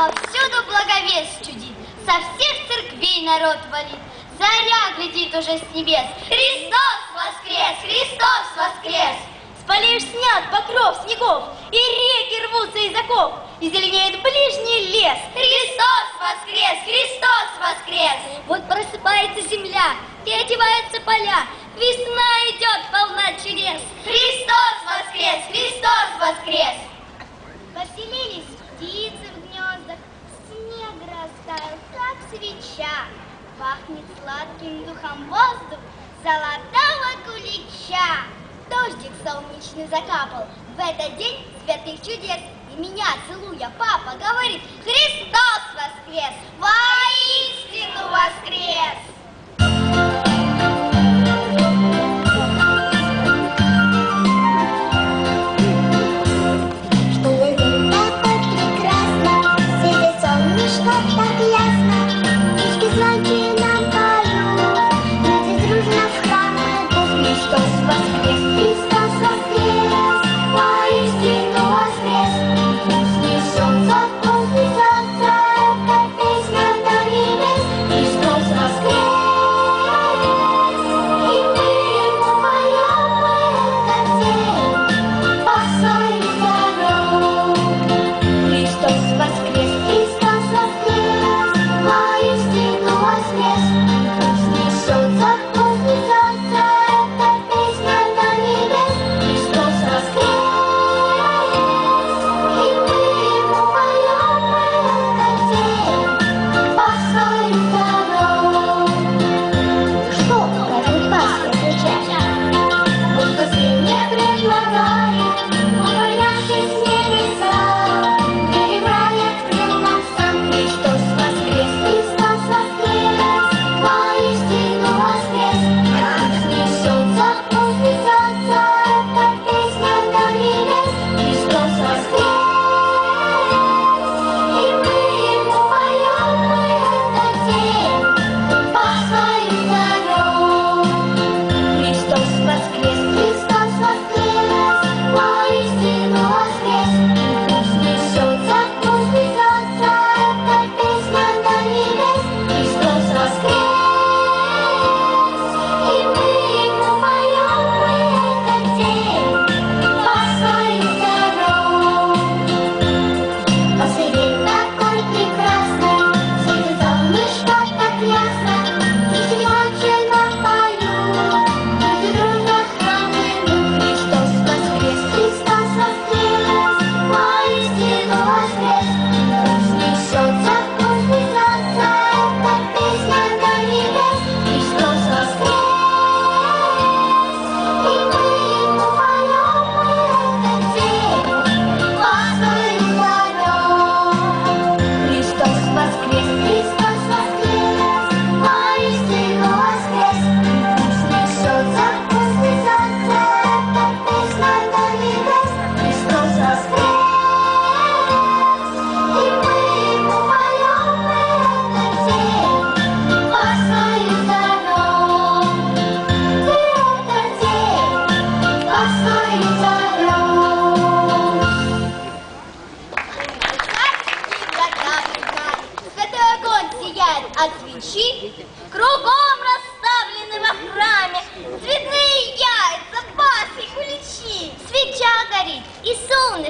Повсюду благовест чудит, со всех церквей народ валит. Заря глядит уже с небес. Христос воскрес! Христос воскрес! Спалишь снят покров снегов, и реки рвутся из оков, и зеленеет ближний лес. Христос воскрес! Христос воскрес! Вот просыпается земля, переодеваются поля, весна идет, волна чудес. Христос воскрес! Христос воскрес! Поселились птицы, кулича, Пахнет сладким духом воздух золотого кулича. Дождик солнечный закапал в этот день святых чудес. И меня, целуя, папа говорит, Христос воскрес! Воистину воскрес!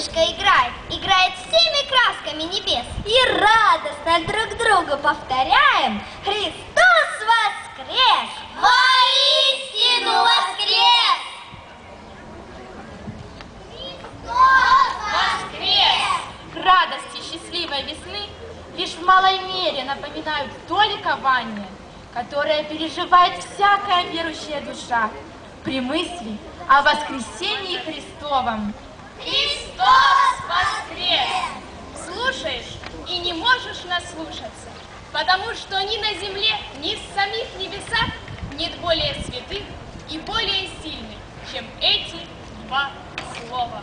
Солнышко играет, играет всеми красками небес. И радостно друг другу повторяем Христос воскрес! Воистину воскрес! Христос воскрес! Радости счастливой весны лишь в малой мере напоминают то ликование, которое переживает всякая верующая душа при мысли о воскресении Христовом. Христос воскрес! Слушаешь и не можешь наслушаться, потому что ни на земле, ни в самих небесах нет более святых и более сильных, чем эти два слова.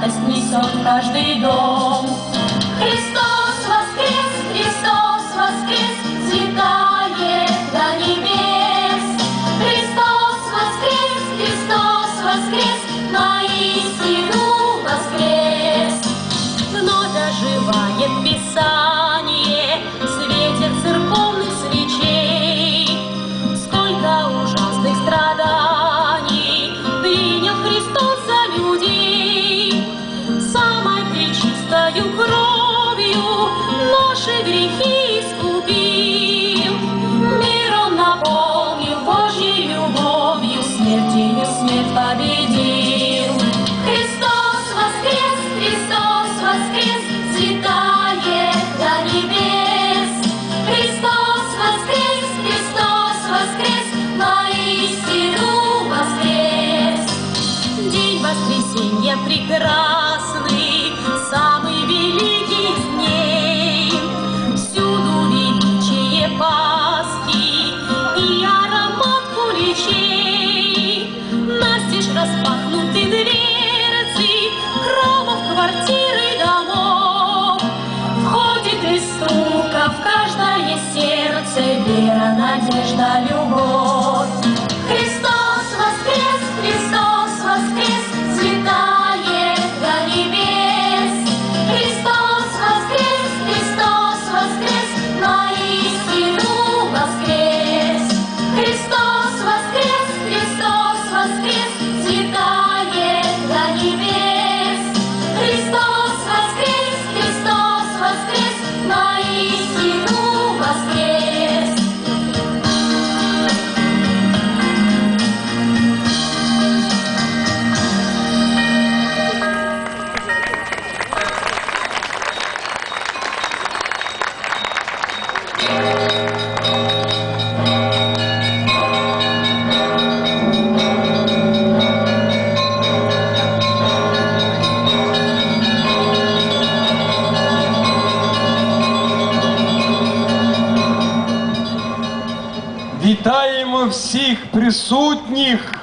Радость несет каждый дом. Христос наши грехи присутніх